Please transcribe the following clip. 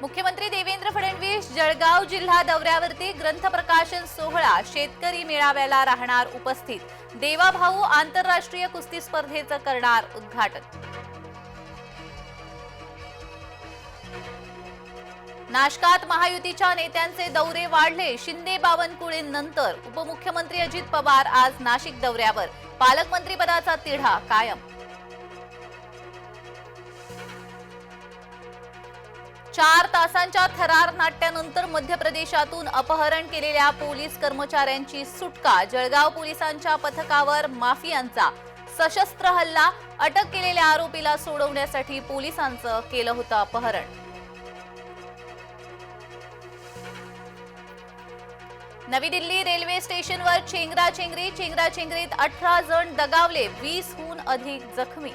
मुख्यमंत्री देवेंद्र फडणवीस जळगाव जिल्हा दौऱ्यावरती ग्रंथ प्रकाशन सोहळा शेतकरी मेळाव्याला राहणार उपस्थित. देवाभाऊ आंतरराष्ट्रीय कुस्ती स्पर्धेचं करणार उद्घाटन. नाशकात महायुतीच्या नेत्यांचे दौरे वाढले. शिंदे बावनकुळेंनंतर उपमुख्यमंत्री अजित पवार आज नाशिक दौऱ्यावर. पालकमंत्रीपदाचा तिढा कायम. चार तासांच्या थरार नाट्यानंतर मध्य प्रदेशातून अपहरण केलेल्या पोलीस कर्मचाऱ्यांची सुटका. जळगाव पोलिसांच्या पथकावर माफियांचा सशस्त्र हल्ला अटक केलेल्या आरोपीला सोडवण्यासाठी पोलिसांचं केलं होतं अपहरण. नवी दिल्ली रेल्वे स्टेशनवर चेंगराचेंगरी चेंगराचेंगरीत अठरा जण दगावले वीसहून अधिक जखमी.